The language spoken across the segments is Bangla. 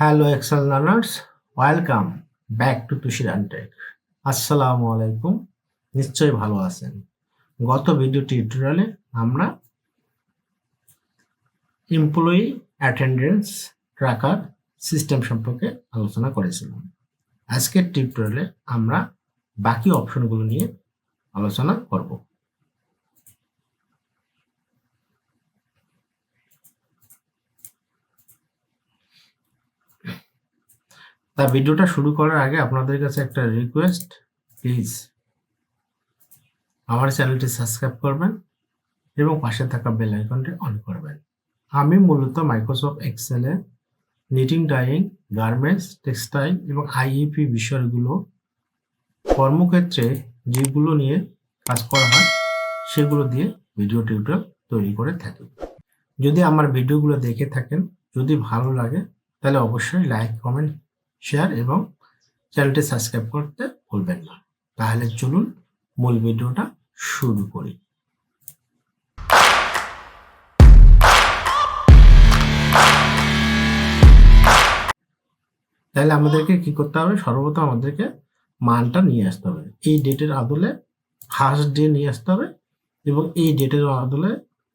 Hello Excel learners welcome back to তুষির tech আসসালামু আলাইকুম নিশ্চয়ই ভালো আছেন। গত ভিডিও টিউটোরিয়ালে আমরা এমপ্লয়ি অ্যাটেন্ডেন্স ট্র্যাকার সিস্টেম সম্পর্কে আলোচনা করেছিলাম। আজকের টিউটোরিয়ালে আমরা বাকি অপশনগুলো নিয়ে আলোচনা করব। তা ভিডিওটা শুরু করার আগে আপনাদের কাছে একটা রিকোয়েস্ট প্লিজ আমার চ্যানেলটি সাবস্ক্রাইব করবেন এবং পাশে থাকা বেল আইকনটি অন করবেন। আমি মূলত মাইক্রোসফট এক্সেলে নিটিং ডাইং গার্মেন্টস টেক্সটাইল এবং আইইপি বিষয়গুলো কর্মক্ষেত্রে যেগুলো নিয়ে কাজ করা হয়, সেগুলো দিয়ে ভিডিও টিউটোরিয়াল তৈরি করে থাকি। যদি আমার ভিডিওগুলো দেখে থাকেন, যদি ভালো লাগে, তাহলে অবশ্যই লাইক কমেন্ট শেয়ার এবং চ্যানেলটি সাবস্ক্রাইব করতে ভুলবেন না। তাহলে চলুন মূল ভিডিওটা শুরু করি। তাহলে আমাদেরকে কি করতে হবে? সর্বপ্রথম আমাদেরকে মানটা নিয়ে আসতে হবে। এই ডেটের আদলে ফার্স্ট ডে নিয়ে আসতে হবে এবং এই ডেটের আদলে,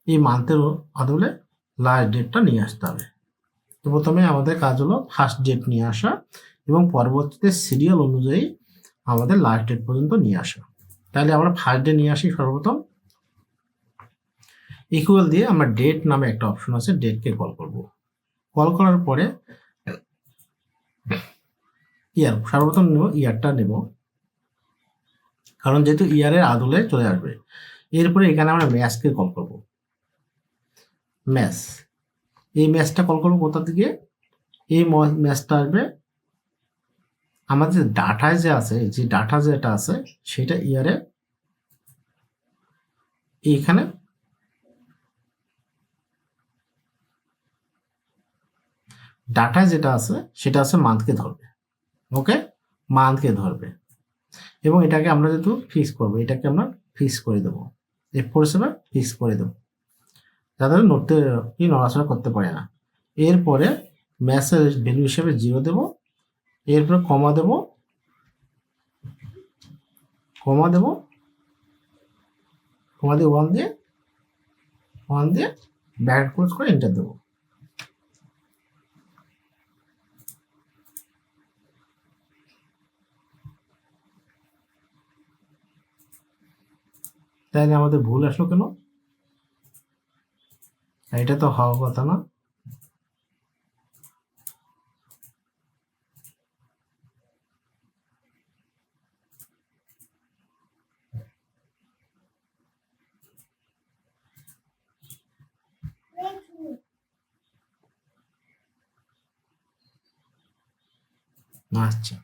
এই মান্থের আদলে লাস্ট ডেটটা নিয়ে আসতে হবে। তো প্রথমে আমাদের কাজ হলো ফার্স্ট ডেট নিয়ে আসা এবং পরবর্তীতে সিরিয়াল অনুযায়ী আমাদের লাস্ট ডেট পর্যন্ত নিয়ে আসা। তাহলে আমরা ফার্স্ট ডে নিয়ে আসি সর্বপ্রথম। ইকুয়াল দিয়ে আমরা ডেট নামে একটা অপশন আছে ডেটকে কল করব। কল করার পরে ইয়ার সর্বপ্রথম নেব ইয়ারটা নেব। কারণ যেহেতু ইয়ারের আদলে চলে আসবে। এরপরে এখানে আমরা ম্যাচকে কল করব। ম্যাচ এই ম্যাচটা কল করব কোথা থেকে? এই ম্যাচটা আসবে আমাদের ডাটায় যে আছে, যে ডাটা যেটা আছে, সেটা ইয়ারে এইখানে ডাটায় যেটা আছে, সেটা আছে মান্থকে ধরবে ওকে মান্থকে ধরবে। এবং এটাকে আমরা যেহেতু ফিক্স করব, এটাকে আমরা ফিক্স করে দেবো। এফ সেভেন ফিক্স করে দেবো। যাদের নড়তে কি নড়াচড়া করতে পারে না। এরপরে ম্যাসের ভ্যালু হিসেবে জিরো দেব, এরপরে কমা দেব কমা দেব কমা দিয়ে ওয়ান দিয়ে ওয়ান দিয়ে ব্যাক ক্লোজ করে এন্টার দেবো। তাইলে আমাদের ভুল আসলো কেন? এটা তো হওয়ার কথা না? আচ্ছা।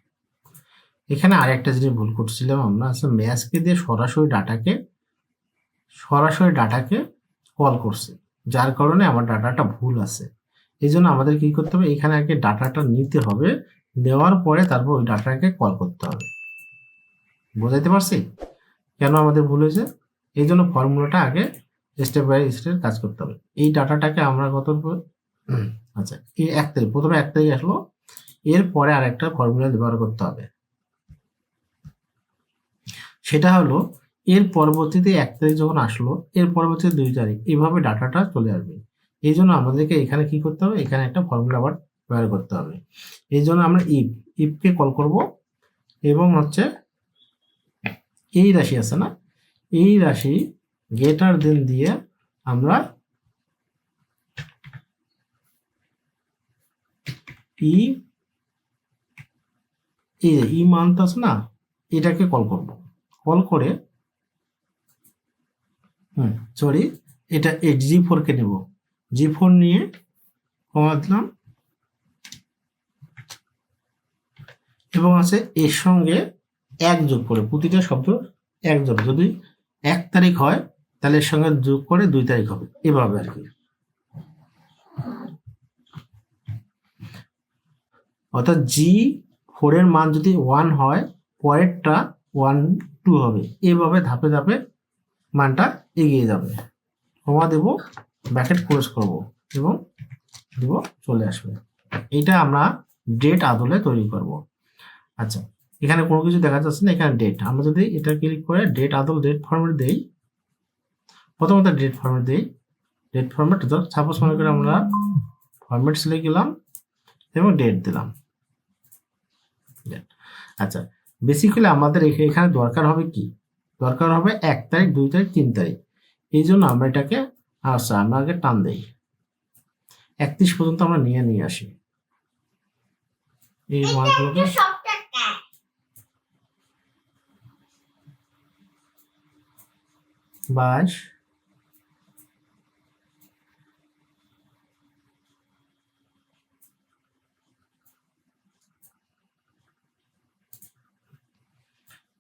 এখানে আরেকটা জিনিস ভুল করছিলাম আমরা আচ্ছা ম্যাচকে দিয়ে সরাসরি ডাটাকে সরাসরি ডাটাকে কল করছে। যার কারণে আমার ডাটাটা ভুল আছে। এই জন্য আমাদের কি করতে হবে? এখানে আগে ডাটাটা নিতে হবে। নেওয়ার পরে তারপর ওই ডাটাকে কল করতে হবে। বোঝাইতে পারছি? কেন আমাদের ভুল হয়েছে? এই জন্য ফর্মুলাটা আগে স্টেপ বাই স্টেপ কাজ করতে হবে। এই ডাটাটাকে আমরা কত আচ্ছা এই এক তারিখ, প্রথমে এক তারিখ আসলো। এরপরে আর একটা ফর্মুলা ব্যবহার করতে হবে। সেটা হলো এর পরবর্তীতে এক তারিখ যখন আসলো, এর পরবর্তীতে দুই তারিখ। এইভাবে ডাটাটা চলে আসবে। এই জন্য আমাদেরকে এখানে কি করতে হবে? এখানে একটা ফর্মুলা আবার ব্যবহার করতে হবে। এই জন্য আমরা ইফ ইফকে কল করব এবং হচ্ছে এই রাশি আছে না? এই রাশি গেটার দেন দিয়ে আমরা ই এই যে ই মান্থ আছে না? এটাকে কল করব। কল করে সরি এটা এইট জি ফোরকে নেব। জি ফোর নিয়ে কমা দিলাম। এবং আছে এর সঙ্গে এক যোগ করে, প্রতিটা শব্দ এক যোগ। যদি এক তারিখ হয়, তাহলে এর সঙ্গে যোগ করে দুই তারিখ হবে। এভাবে আর কি। অর্থাৎ জি ফোরের মান যদি ওয়ান হয়, পরেরটা ওয়ান টু হবে। এভাবে ধাপে ধাপে মানটা এগিয়ে যাবে। কমা দেব ব্র্যাকেট ক্লোজ করব এবং দেব চলে আসবে। এটা আমরা ডেট আদলে তৈরি করব। আচ্ছা এখানে কোনো কিছু দেখা যাচ্ছে না, এখানে ডেট আমরা যদি এটা ক্লিক করে ডেট আদল ডেট ফর্মেট দেই, প্রথমত ডেট ফর্মেট দেই। ডেট ফর্মেট ধর সাপোজ মনে করে আমরা ফর্মেট সিলেক্ট গেলাম এবং ডেট দিলাম। আচ্ছা বেসিক্যালি আমাদের এখা- এখানে দরকার হবে কি? দরকার হবে এক তারিখ দুই তারিখ তিন তারিখ। এই জন্য আমরা এটাকে আচ্ছা আমরা আগে টান দিই। একত্রিশ পর্যন্ত আমরা নিয়ে নিয়ে আসি। এই মালগুলোকে সব বাইশ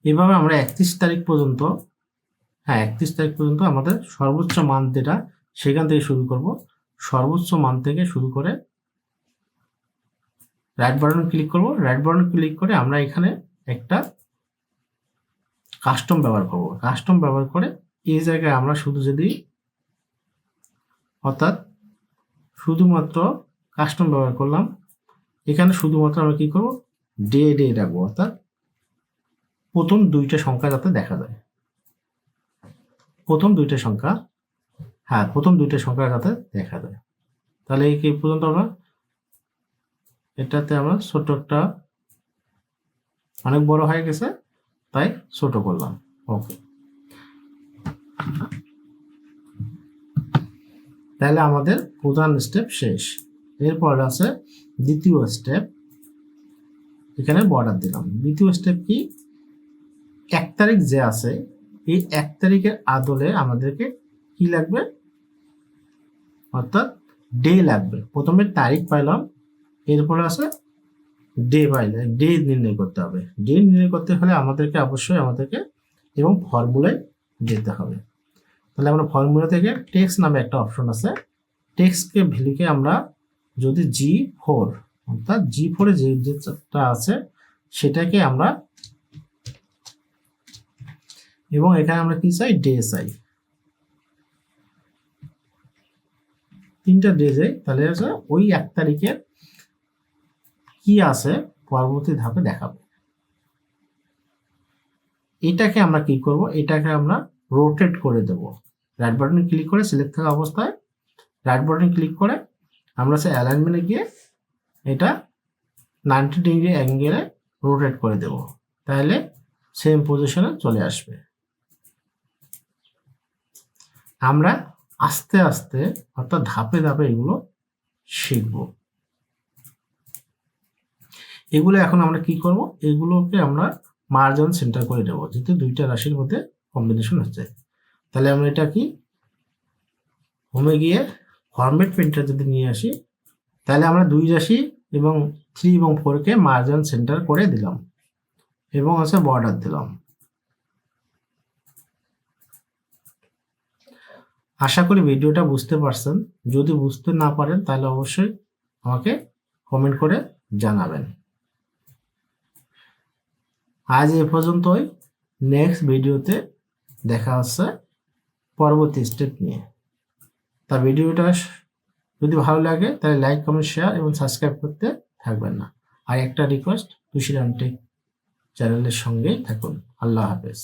এভাবে আমরা একত্রিশ তারিখ পর্যন্ত হ্যাঁ একত্রিশ তারিখ পর্যন্ত আমাদের সর্বোচ্চ মান যেটা, সেখান থেকে শুরু করব। সর্বোচ্চ মান থেকে শুরু করে রাইট বাটন ক্লিক করব। রাইট বাটন ক্লিক করে আমরা এখানে একটা কাস্টম ব্যবহার করব। কাস্টম ব্যবহার করে এই জায়গায় আমরা শুধু যদি, অর্থাৎ শুধুমাত্র কাস্টম ব্যবহার করলাম, এখানে শুধুমাত্র আমরা কি করব? ডে ডে রাখব। অর্থাৎ প্রথম দুইটা সংখ্যা যাতে দেখা যায়। প্রথম দুইটা সংখ্যা হ্যাঁ প্রথম দুইটা সংখ্যা যাতে দেখা যায়। তাহলে এই পর্যন্ত আমরা? এটাতে আমরা ছোট একটা, অনেক বড় হয়ে গেছে, তাই ছোট করলাম। ওকে তাহলে আমাদের প্রধান স্টেপ শেষ। এরপর আছে দ্বিতীয় স্টেপ এখানে বর্ডার দিলাম। দ্বিতীয় স্টেপ কি? তারিখ যে আছে, এই এক তারিখের আদলে আমাদেরকে কি লাগবে? অর্থাৎ ডে লাগবে। প্রথমে তারিখ পাইলাম, এরপরে আছে ডে পাইলে। ডে নির্ণয় করতে হবে। ডে নির্ণয় করতে হলে আমাদেরকে অবশ্যই আমাদেরকে এবং ফর্মুলায় যেতে হবে। তাহলে আমরা ফর্মুলা থেকে টেক্স নামে একটা অপশন আছে। টেক্সটকে ভ্যালুকে আমরা যদি জি ফোর অর্থাৎ জি ফোরে যে যেটা আছে, সেটাকে আমরা এবং এখানে আমরা কি চাই? ডে চাই। তিনটা ডে যাই তাহলে ওই এক তারিখের কি আছে পরবর্তী ধাপে দেখাবে। এটাকে আমরা কি করব? এটাকে আমরা রোটেট করে দেব। রাইট বাটনে ক্লিক করে সিলেক্ট থাকা অবস্থায় রাইট বাটনে ক্লিক করে আমরা সে অ্যালাইনমেন্টে গিয়ে এটা নাইনটি ডিগ্রি অ্যাঙ্গেলে রোটেট করে দেব। তাহলে সেম পজিশনে চলে আসবে। আমরা আস্তে আস্তে, অর্থাৎ ধাপে ধাপে এগুলো শিখব। এগুলো এখন আমরা কি করব? এগুলোকে আমরা মার্জন সেন্টার করে দেবো যেহেতু দুইটা রাশির মধ্যে কম্বিনেশন হচ্ছে। তাহলে আমরা এটা কি? হোমে গিয়ে ফরম্যাট প্রিন্টার যদি নিয়ে আসি, তাহলে আমরা দুই রাশি এবং থ্রি এবং ফোরকে মার্জন সেন্টার করে দিলাম এবং আছে বর্ডার দিলাম। আশা করি ভিডিওটা বুঝতে পারছেন। যদি বুঝতে না পারেন, তাহলে অবশ্যই আমাকে কমেন্ট করে জানাবেন। আজ এ পর্যন্তই। নেক্সট ভিডিওতে দেখা হচ্ছে পরবর্তী স্টেপ নিয়ে। তা ভিডিওটা যদি ভালো লাগে, তাহলে লাইক কমেন্ট শেয়ার এবং সাবস্ক্রাইব করতে থাকবেন না। আর একটা রিকোয়েস্ট তুষিরাম টেক চ্যানেলের সঙ্গেই থাকুন। আল্লাহ হাফেজ।